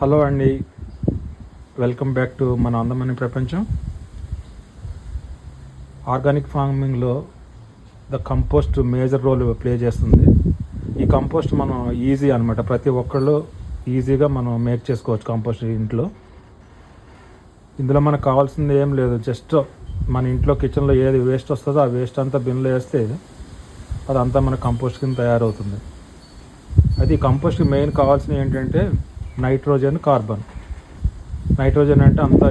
Hello అండి. Welcome back to మన అందమైన ప్రపంచం. Organic ఫార్మింగ్లో the compost major role play చేస్తుంది. ఈ కంపోస్ట్ మనం ఈజీ అనమాట ప్రతి ఒక్కళ్ళు ఈజీగా మనం మేక్ చేసుకోవచ్చు కంపోస్ట్ ఇంట్లో. ఇందులో మనకు కావాల్సింది ఏం లేదు. జస్ట్ మన ఇంట్లో కిచెన్లో ఏది వేస్ట్ వస్తుందో ఆ వేస్ట్ అంతా బిన్లో వేస్తే అదంతా మన కంపోస్ట్ కింద తయారవుతుంది. అది కంపోస్ట్ మెయిన్ కావాల్సినవి ఏంటంటే నైట్రోజన్ కార్బన్. నైట్రోజన్ అంటే అంతా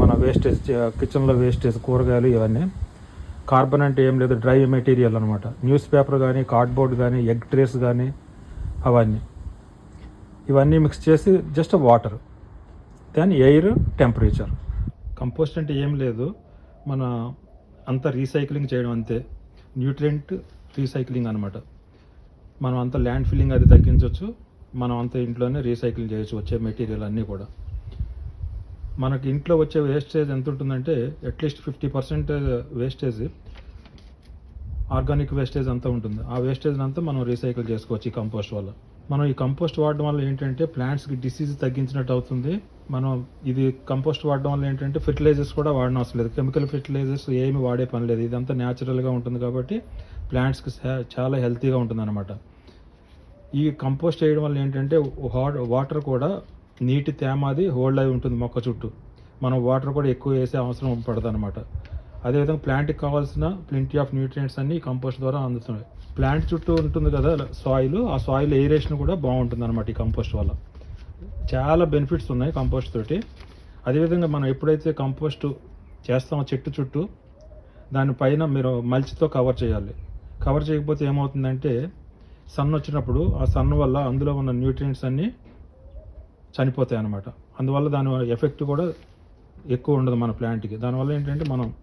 మన వేస్టేజ్ కిచెన్లో వేస్టేజ్ కూరగాయలు ఇవన్నీ. కార్బన్ అంటే ఏం లేదు డ్రై మెటీరియల్ అనమాట న్యూస్ పేపర్ కానీ కార్డ్బోర్డ్ కానీ ఎగ్ ట్రేస్ కానీ అవన్నీ. ఇవన్నీ మిక్స్ చేసి just water. Then air temperature. Compost అంటే ఏం లేదు. మన అంతా రీసైక్లింగ్ చేయడం అంతే. న్యూట్రియంట్ రీసైక్లింగ్ అనమాట మనం అంత ల్యాండ్ ఫిల్లింగ్ అది తగ్గించవచ్చు మనం అంత ఇంట్లోనే రీసైకిల్ చేయొచ్చు వచ్చే మెటీరియల్ అన్నీ కూడా. మనకి ఇంట్లో వచ్చే వేస్టేజ్ ఎంత ఉంటుందంటే at least fifty percent wastage organic wastage అంతా ఉంటుంది. ఆ వేస్టేజ్ అంతా మనం రీసైకిల్ చేసుకోవచ్చు ఈ కంపోస్ట్ వల్ల. మనం ఈ కంపోస్ట్ వాడడం వల్ల ఏంటంటే ప్లాంట్స్కి డిసీజ్ తగ్గించినట్టు అవుతుంది. మనం ఇది కంపోస్ట్ వాడడం వల్ల ఏంటంటే ఫెర్టిలైజర్స్ కూడా వాడడం అవసరం లేదు. కెమికల్ ఫెర్టిలైజర్స్ ఏమి వాడే పని లేదు. ఇదంతా న్యాచురల్గా ఉంటుంది కాబట్టి ప్లాంట్స్కి చాలా హెల్తీగా ఉంటుంది అనమాట ఈ కంపోస్ట్ చేయడం వల్ల ఏంటంటే వాటర్ కూడా నీటి తేమ అది హోల్డ్ అయి ఉంటుంది మొక్క చుట్టూ. మనం వాటర్ కూడా ఎక్కువ వేసే అవసరం పడదు అనమాట అదేవిధంగా ప్లాంట్కి కావాల్సిన ప్లింటీ ఆఫ్ న్యూట్రియంట్స్ అన్ని కంపోస్ట్ ద్వారా అందుతున్నాయి. ప్లాంట్ చుట్టూ ఉంటుంది కదా సాయిల్ ఆ సాయిల్ ఏరేషన్ కూడా బాగుంటుంది అనమాట ఈ కంపోస్ట్ వల్ల. చాలా బెనిఫిట్స్ ఉన్నాయి కంపోస్ట్ తోటి. అదేవిధంగా మనం ఎప్పుడైతే కంపోస్ట్ చేస్తామో చెట్టు చుట్టూ దానిపైన మీరు మల్చితో కవర్ చేయాలి. కవర్ చేయకపోతే ఏమవుతుందంటే సన్ వచ్చినప్పుడు ఆ సన్ వల్ల అందులో ఉన్న న్యూట్రియంట్స్ అన్నీ చనిపోతాయి అన్నమాట. అందువల్ల దాని ఎఫెక్ట్ కూడా ఎక్కువ ఉండదు మన ప్లాంట్కి. దానివల్ల ఏంటంటే మనం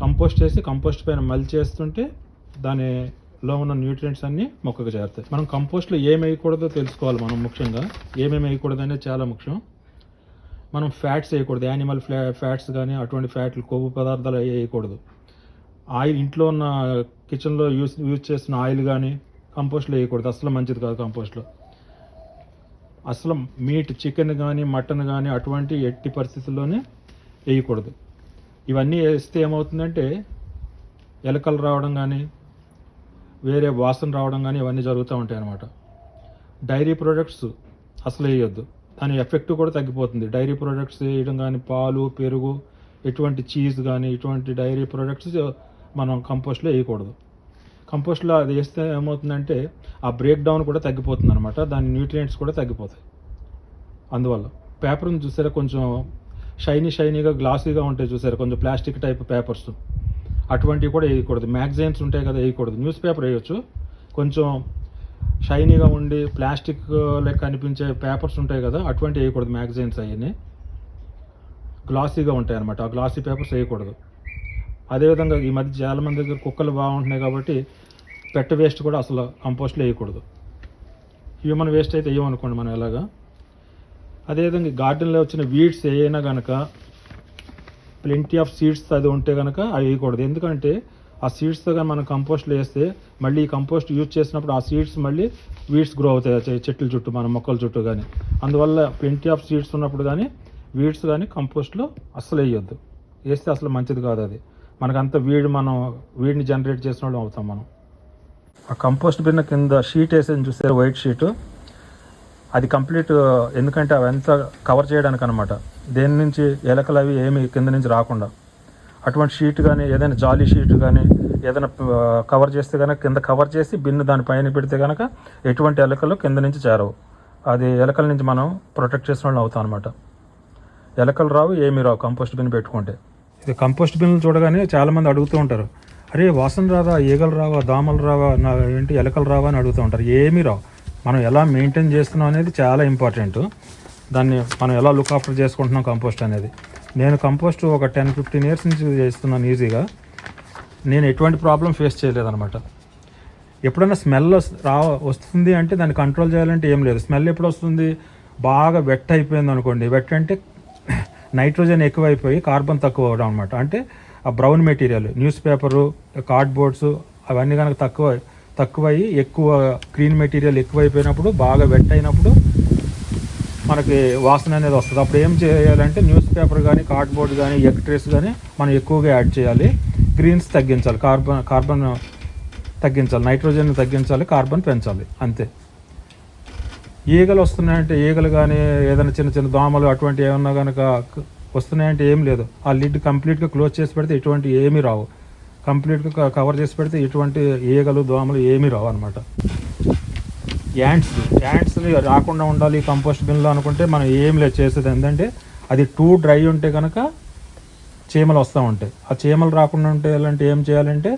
కంపోస్ట్ చేసి కంపోస్ట్ పైన మల్ చేస్తుంటే దానిలో ఉన్న న్యూట్రియంట్స్ అన్నీ మొక్కకు చేరుతాయి. మనం కంపోస్ట్లో ఏమి వేయకూడదో తెలుసుకోవాలి మనం ముఖ్యంగా. ఏమేమి వేయకూడదు అనేది చాలా ముఖ్యం. మనం ఫ్యాట్స్ వేయకూడదు. యానిమల్ ఫ్లా ఫ్యాట్స్ కానీ అటువంటి ఫ్యాట్లు కొవ్వు పదార్థాలు అవి వేయకూడదు. ఆయిల్ ఇంట్లో ఉన్న కిచెన్లో యూస్ యూజ్ చేసిన ఆయిల్ కానీ కంపోస్ట్లో వేయకూడదు. అసలు మంచిది కాదు కంపోస్ట్లో. అసలు మీట్ చికెన్ కానీ మటన్ కానీ అటువంటి ఎట్టి పరిస్థితుల్లోనే వేయకూడదు. ఇవన్నీ వేస్తే ఏమవుతుందంటే ఎలకలు రావడం కానీ వేరే వాసన రావడం కానీ ఇవన్నీ జరుగుతూ ఉంటాయి అన్నమాట. డైరీ ప్రోడక్ట్స్ అసలు వేయొద్దు. దాని ఎఫెక్ట్ కూడా తగ్గిపోతుంది. డైరీ ప్రోడక్ట్స్ వేయడం కానీ పాలు పెరుగు ఎటువంటి చీజ్ కానీ ఇటువంటి డైరీ ప్రోడక్ట్స్ మనం కంపోస్ట్లో వేయకూడదు. కంపోస్ట్లో అది వేస్తే ఏమవుతుందంటే ఆ బ్రేక్ డౌన్ కూడా తగ్గిపోతుంది అనమాట దాని న్యూట్రియంట్స్ కూడా తగ్గిపోతాయి. అందువల్ల పేపర్ని చూసారా? కొంచెం షైనీ షైనీగా గ్లాసీగా ఉంటాయి చూసారా? కొంచెం ప్లాస్టిక్ టైప్ పేపర్స్ అటువంటివి కూడా వేయకూడదు. మ్యాగజైన్స్ ఉంటాయి కదా వేయకూడదు. న్యూస్ పేపర్ వేయొచ్చు. కొంచెం షైనీగా ఉండి ప్లాస్టిక్ లెక్క అనిపించే పేపర్స్ ఉంటాయి కదా అటువంటి వేయకూడదు. మ్యాగజైన్స్ అవన్నీ గ్లాసీగా ఉంటాయి అనమాట ఆ గ్లాసీ పేపర్స్ వేయకూడదు. అదేవిధంగా ఈ మధ్య చాలా మంది దగ్గర కుక్కలు బాగుంటున్నాయి కాబట్టి పెట్ట వేస్ట్ కూడా అసలు కంపోస్ట్లో వేయకూడదు. హ్యూమన్ వేస్ట్ అయితే వేయమనుకోండి మనం ఎలాగా? అదేవిధంగా గార్డెన్లో వచ్చిన వీడ్స్ ఏమైనా కనుక ప్లెంటీ ఆఫ్ సీడ్స్ అది ఉంటే కనుక అవి వేయకూడదు. ఎందుకంటే ఆ సీడ్స్తో కానీ మనం కంపోస్ట్లో వేస్తే మళ్ళీ ఈ కంపోస్ట్ యూజ్ చేసినప్పుడు ఆ సీడ్స్ మళ్ళీ వీడ్స్ గ్రో అవుతాయి. చెట్ల చుట్టూ మన మొక్కల చుట్టూ కానీ అందువల్ల ప్లెంటీ ఆఫ్ సీడ్స్ ఉన్నప్పుడు కానీ వీడ్స్ కానీ కంపోస్ట్లో అస్సలు వేయొద్దు. వేస్తే అసలు మంచిది కాదు అది. మనకంత వీడి మనం వీడిని జనరేట్ చేసిన వాళ్ళం అవుతాం మనం. ఆ కంపోస్ట్ బిన్న కింద షీట్ వేసేది చూస్తే వైట్ షీట్ అది కంప్లీట్ ఎందుకంటే అవంతా కవర్ చేయడానికి అనమాట దేని నుంచి ఎలకలు అవి ఏమి కింద నుంచి రాకుండా. అటువంటి షీట్ కానీ ఏదైనా జాలీ షీట్ కానీ ఏదైనా కవర్ చేస్తే కనుక కింద కవర్ చేసి బిన్ను దాని పైన పెడితే కనుక ఎటువంటి ఎలకలు కింద నుంచి చేరవు. అది ఎలకల నుంచి మనం ప్రొటెక్ట్ చేసిన వాళ్ళు అవుతాం అనమాట ఎలకలు రావు ఏమీ రావు కంపోస్ట్ బిన్ పెట్టుకుంటే. ఇది కంపోస్ట్ బిన్లు చూడగానే చాలామంది అడుగుతూ ఉంటారు అరే వాసన రాదా ఈగలు రావా దోమలు రావా నా ఏంటి ఎలకలు రావా అని అడుగుతూ ఉంటారు. ఏమీ రావు. మనం ఎలా మెయింటైన్ చేస్తున్నాం అనేది చాలా ఇంపార్టెంట్. దాన్ని మనం ఎలా లుక్ ఆఫ్టర్ చేసుకుంటున్నాం కంపోస్ట్ అనేది. నేను కంపోస్ట్ ఒక టెన్ ఫిఫ్టీన్ ఇయర్స్ నుంచి చేస్తున్నాను ఈజీగా. నేను ఎటువంటి ప్రాబ్లం ఫేస్ చేయలేదనమాట ఎప్పుడైనా స్మెల్ రా వస్తుంది అంటే దాన్ని కంట్రోల్ చేయాలంటే ఏం లేదు. స్మెల్ ఎప్పుడు వస్తుంది? బాగా వెట్ అయిపోయింది అనుకోండి వెట్ అంటే నైట్రోజన్ ఎక్కువైపోయి కార్బన్ తక్కువ అవడం అనమాట అంటే ఆ brown material news paper cardboards అవన్నీ కనుక తక్కువ తక్కువయ్యి ఎక్కువ గ్రీన్ మెటీరియల్ ఎక్కువైపోయినప్పుడు బాగా వెట్ అయినప్పుడు మనకి వాసన అనేది వస్తుంది. అప్పుడు ఏం చేయాలంటే న్యూస్ పేపర్ కానీ కార్డ్బోర్డ్ కానీ ఎగ్ ట్రేస్ కానీ మనం ఎక్కువగా యాడ్ చేయాలి. గ్రీన్స్ తగ్గించాలి కార్బన్ కార్బన్ తగ్గించాలి నైట్రోజన్ తగ్గించాలి కార్బన్ పెంచాలి అంతే. ఈగలు వస్తున్నాయంటే ఈగలు కానీ ఏదైనా చిన్న చిన్న దోమలు అటువంటి ఏమన్నా కనుక వస్తున్నాయంటే ఏం లేదు. ఆ లిడ్ కంప్లీట్గా క్లోజ్ చేసి పెడితే ఎటువంటి ఏమీ రావు. కంప్లీట్గా కవర్ చేసి పెడితే ఎటువంటి ఈగలు దోమలు ఏమీ రావు అనమాట యాంట్స్ యాంట్స్ రాకుండా ఉండాలి కంపోస్ట్ బిన్లో అనుకుంటే మనం ఏం లేదు చేసేది ఏంటంటే అది టూ డ్రై ఉంటే కనుక చీమలు వస్తూ ఉంటాయి. ఆ చీమలు రాకుండా ఉంటే అలాంటి ఏం చేయాలంటే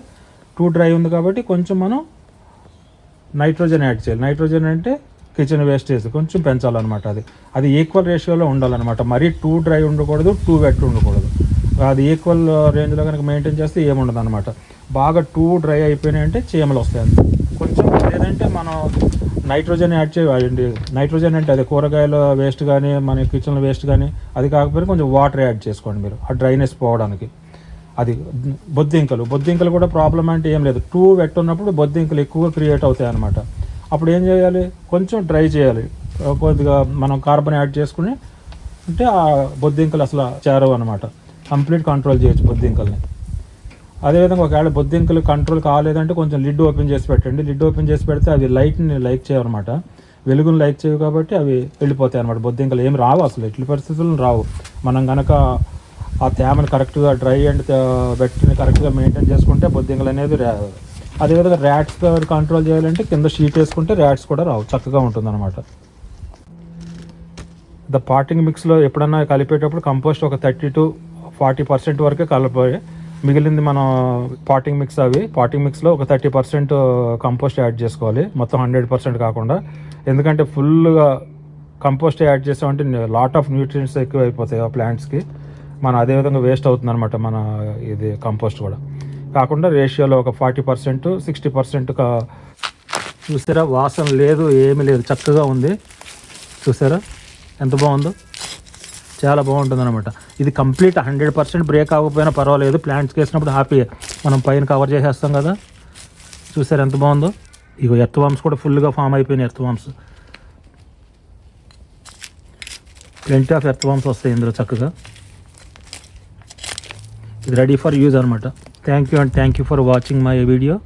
టూ డ్రై ఉంది కాబట్టి కొంచెం మనం నైట్రోజన్ యాడ్ చేయాలి. నైట్రోజన్ అంటే కిచెన్ వేస్టేజ్ కొంచెం పెంచాలన్నమాట అది. అది ఈక్వల్ రేషియోలో ఉండాలన్నమాట. మరీ టూ డ్రై ఉండకూడదు టూ వెట్ ఉండకూడదు. అది ఈక్వల్ రేంజ్లో కనుక మెయింటైన్ చేస్తే ఏముండదు అనమాట బాగా టూ డ్రై అయిపోయినాయి అంటే చీమలు వస్తాయి అంతే. కొంచెం లేదంటే మనం నైట్రోజన్ యాడ్ చేయండి నైట్రోజన్ అంటే అది కూరగాయల వేస్ట్ కానీ మన కిచెన్ వేస్ట్ కానీ అది కాకపోతే కొంచెం వాటర్ యాడ్ చేసుకోండి మీరు ఆ డ్రైనెస్ పోవడానికి. అది బొద్దింకలు బొద్దింకలు కూడా ప్రాబ్లం అంటే ఏం లేదు. టూ వెట్ ఉన్నప్పుడు బొద్దింకలు ఎక్కువ క్రియేట్ అవుతాయి అనమాట అప్పుడు ఏం చేయాలి? కొంచెం డ్రై చేయాలి. కొద్దిగా మనం కార్బన్ యాడ్ చేసుకుని అంటే ఆ బొద్దింకలు అసలు చేరవు అనమాట కంప్లీట్ కంట్రోల్ చేయొచ్చు బొద్దింకల్ని. అదేవిధంగా ఒకవేళ బొద్దింకలు కంట్రోల్ కాలేదంటే కొంచెం లిడ్ ఓపెన్ చేసి పెట్టండి. లిడ్ ఓపెన్ చేసి పెడితే అవి లైట్ని లైక్ చేయవన్నమాట వెలుగును లైక్ చేయవు కాబట్టి అవి వెళ్ళిపోతాయి అనమాట బొద్దింకలు ఏం రావు అసలు. ఎట్టి పరిస్థితుల్లో రావు. మనం కనుక ఆ తేమని కరెక్ట్గా డ్రై అండ్ వెట్ని కరెక్ట్గా మెయింటైన్ చేసుకుంటే బొద్దింకలు అనేది అదేవిధంగా ర్యాట్స్ కంట్రోల్ చేయాలంటే కింద షీట్ వేసుకుంటే ర్యాట్స్ కూడా రావు చక్కగా ఉంటుందన్నమాట. ద పాటింగ్ మిక్స్లో ఎప్పుడన్నా కలిపేటప్పుడు కంపోస్ట్ ఒక థర్టీ టు ఫార్టీ పర్సెంట్ వరకే కలపాలి మిగిలింది మనం పాటింగ్ మిక్స్ అవి పాటింగ్ మిక్స్లో ఒక థర్టీ పర్సెంట్ కంపోస్ట్ యాడ్ చేసుకోవాలి. మొత్తం హండ్రెడ్ పర్సెంట్ కాకుండా. ఎందుకంటే ఫుల్గా కంపోస్ట్ యాడ్ చేసామంటే లాట్ ఆఫ్ న్యూట్రియంట్స్ ఎక్కువ అయిపోతాయి ఆ ప్లాంట్స్కి మన అదేవిధంగా వేస్ట్ అవుతుంది అనమాట మన ఇది కంపోస్ట్ కూడా. కాకుండా రేషియోలో ఒక ఫార్టీ పర్సెంట్ సిక్స్టీ పర్సెంట్ చూసారా? వాసన లేదు ఏమీ లేదు. చక్కగా ఉంది. చూసారా? ఎంత బాగుందో? చాలా బాగుంటుంది అనమాట ఇది కంప్లీట్ హండ్రెడ్ పర్సెంట్ బ్రేక్ అవ్వకపోయినా పర్వాలేదు. ప్లాంట్స్కి వేసినప్పుడు హ్యాపీ. మనం పైన కవర్ చేసేస్తాం కదా. చూసారు ఎంత బాగుందో? ఇగో ఎర్త్ వామ్స్ కూడా ఫుల్గా ఫామ్ అయిపోయినాయి earth worms plenty of earth worms వస్తాయి ఇందులో చక్కగా. ఇది రెడీ ఫర్ యూజ్ అనమాట thank you and thank you for watching my video.